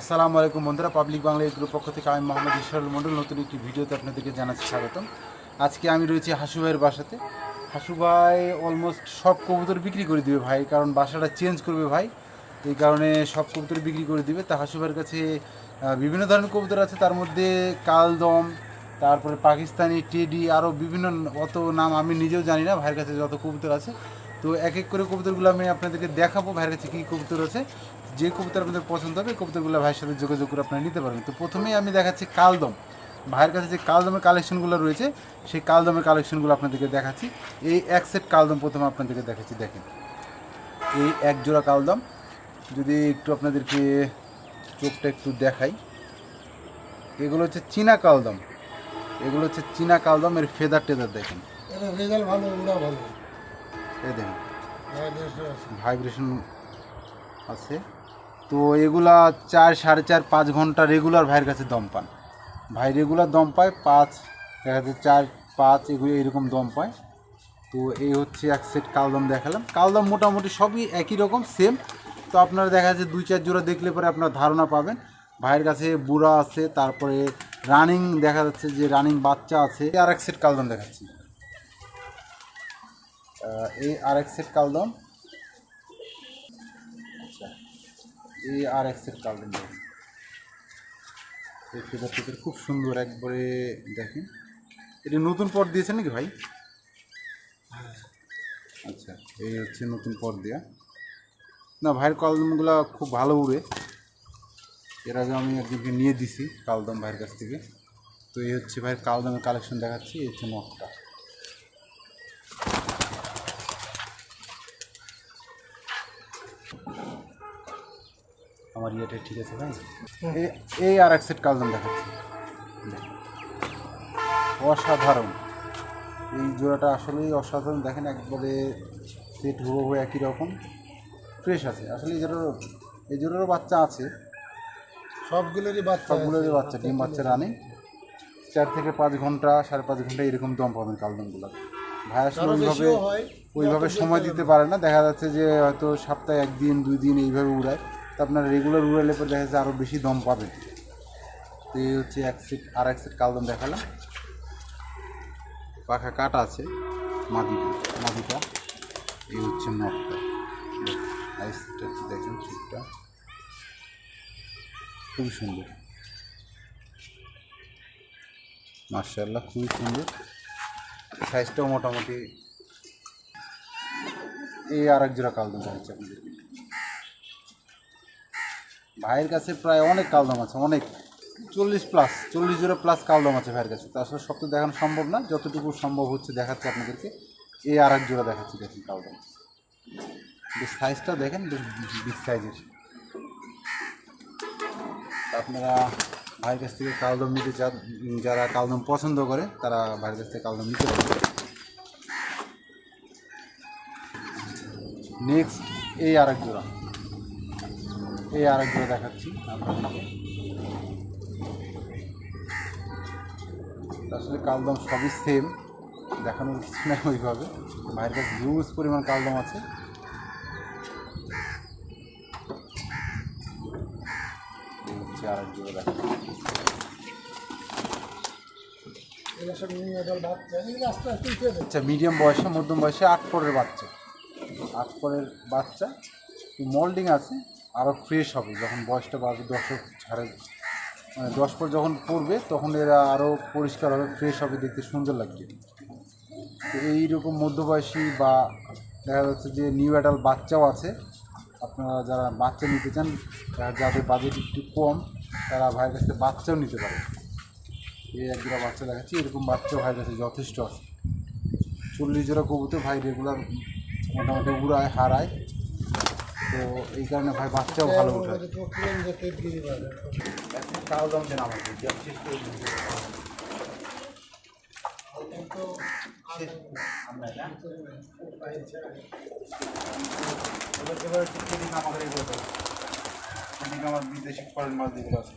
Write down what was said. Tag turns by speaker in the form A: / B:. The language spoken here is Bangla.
A: আসসালামু আলাইকুম বন্ধুরা পাবলিক বাংলা গ্রুপ পক্ষ থেকে আমি মোহাম্মদ ইশরাল মন্ডল নতুন একটি ভিডিওতে আপনাদেরকে জানাচ্ছি স্বাগতম। আজকে আমি রয়েছি হাসু ভাইয়ের বাসাতে। হাসু ভাই অলমোস্ট সব কবুতর বিক্রি করে দিবে ভাই, কারণ বাসাটা চেঞ্জ করবে ভাই। এই কারণে সব কবুতর বিক্রি করে দিবে। তা হাসু ভাইয়ের কাছে বিভিন্ন ধরনের কবুতর আছে। তার মধ্যে কালদম, তারপরে পাকিস্তানি টেডি আরও বিভিন্ন, অত নাম আমি নিজেও জানি না, ভাইয়ের কাছে যত কবুতর আছে। তো এক এক করে কবুতরগুলো আমি আপনাদেরকে দেখাবো ভাইয়ের কাছে কী কবুতর আছে। যে কবুতর আপনাদের পছন্দ হবে, কবুতরগুলো ভাইয়ের সাথে যোগাযোগ করে আপনারা নিতে পারবেন। তো প্রথমেই আমি দেখাচ্ছি কালদম। ভাইয়ের কাছে যে কালদমের কালেকশনগুলো রয়েছে, সেই কালদমের কালেকশনগুলো আপনাদেরকে দেখাচ্ছি। এই এক সেট কালদম প্রথমে আপনাদেরকে দেখাচ্ছি, দেখেন। এই এক জোড়া কালদম। যদি একটু আপনাদেরকে চোখটা একটু দেখাই, এগুলো হচ্ছে চীনা কালদম। এগুলো হচ্ছে চীনা কালদম, এর ফেদার টেদার দেখেন
B: ভালো ভালো।
A: এই দেখেন।
B: ভাইব্রেশন আছে।
A: তো এগুলা চার সাড়ে চার পাঁচ ঘণ্টা রেগুলার ভাইয়ের কাছে দম পান। ভাই রেগুলার দম পায় পাঁচ দেখা যাচ্ছে চার পাঁচ এগুলো এরকম দম পায়। তো এই হচ্ছে এক সেট কালদম দেখালাম। কালদম মোটামুটি সবই একই রকম সেম তো আপনারা দেখা যাচ্ছে দুই চার জোড়া দেখলে পরে আপনার ধারণা পাবেন। ভাইয়ের কাছে বুড়া আছে তারপরে রানিং দেখা যাচ্ছে যে রানিং বাচ্চা আছে। আর এক সেট কালদম দেখাচ্ছি। এই আর এক সেট কালদম আচ্ছা এই আর এক্সের কালবেন দেখেন এই খুব সুন্দর একবারে দেখেন। এটা নতুন পট দিয়েছে নাকি ভাই? আচ্ছা এই হচ্ছে নতুন পট দেওয়া না, ভাইয়ের কালদমগুলো খুব ভালো উড়ে। এর আগে আমি একজনকে নিয়ে দিছি কালদম ভাইয়ের কাছ থেকে। তো এই হচ্ছে ভাইয়ের কালদমের কালেকশন দেখাচ্ছি, এই হচ্ছে নকটা আমার ইয়েটা ঠিক আছে ভাই? এ- এই আর এক সেট কালদম দেখাচ্ছি। অসাধারণ। এই জোড়াটা আসলেই অসাধারণ। দেখেন একবারে সেট হুবহু একই রকম। ফ্রেশ আছে। আসলে এই জোড়ারও এই জোড়ারও বাচ্চা আছে।
B: সবগুলোরই বাচ্চা
A: সবগুলোরই বাচ্চা ডিম বাচ্চা রানিং। চার থেকে পাঁচ ঘণ্টা সাড়ে পাঁচ ঘণ্টা এরকম দম পাবেন কালদমগুলো ভাই আসলে ওইভাবে ওইভাবে সময় দিতে পারে না। দেখা যাচ্ছে যে হয়তো সপ্তাহে একদিন দুই দিন এইভাবে উড়ায়। আপনার রেগুলার উড়ালে পরে দেখা যাচ্ছে আরও বেশি দম পাবেন তো এই হচ্ছে এক সেট, আর এক সেট কালদম দেখালাম। পাখা কাটা আছে মাদিটা মাদিটা। এই হচ্ছে নখটা। আইসটা দেখেন ঠিকটা খুবই সুন্দর। মার্শাল্লাহ খুবই সুন্দর। সাইজটাও মোটামুটি এই আর এক জোড়া কালদম দেখাচ্ছে আপনাদেরকে ভাইয়ের কাছে প্রায় অনেক কালদম আছে, অনেক। চল্লিশ প্লাস চল্লিশ জোড়া প্লাস কালদম আছে ভাইয়ের কাছে। তো আসলে সব তো দেখানো সম্ভব না, যতটুকু সম্ভব হচ্ছে দেখাচ্ছে আপনাদেরকে। এই আর এক জোড়া দেখাচ্ছি, দেখুন কালদম। বেশ সাইজটা দেখেন, বেশ বিগ সাইজের আপনারা ভাইয়ের কাছ থেকে কালদম নিতে চা- যারা কালদম পছন্দ করে, তারা ভাইয়ের কাছ থেকে কালদম নিতে পারে নেক্সট এই আর এক জোড়া। এই আরেক জোড়া দেখাচ্ছি। আপনাদেরকে আসলে কালদম সবই সেম দেখানোর কিছু না ওইভাবে। ভাইয়ের কাছে হিউজ পরিমাণ কালদম আছে। আচ্ছা মিডিয়াম বয়সে মধ্যম বয়সে আট পরের বাচ্চা। আট পরের বাচ্চা। মোল্ডিং আছে। আরও ফ্রেশ হবে। যখন বয়সটা বাড়বে দশক ছাড়ে মানে দশ পর যখন পড়বে, তখন এরা আরও পরিষ্কার হবে ফ্রেশ হবে, দেখতে সুন্দর লাগবে। তো এইরকম মধ্যবয়সী বা দেখা যাচ্ছে যে নিউ অ্যাডাল বাচ্চাও আছে, আপনারা যারা বাচ্চা নিতে চান যাদের বাজেট একটু কম, তারা ভাইয়ের কাছ বাচ্চাও নিতে পারে। এই এক জোড়া বাচ্চা দেখাচ্ছি, এরকম বাচ্চাও ভাইয়ের কাছে যথেষ্ট আছে। চল্লিশ জোড়া কবুতর ভাই রেগুলার মোটামুটি উড়ায়, হারায়। তো এই কারণে ভাই বাচ্চাও ভালো উঠে আমাদের এগুলো আমার বিদেশি ফরেন মাছ আছে।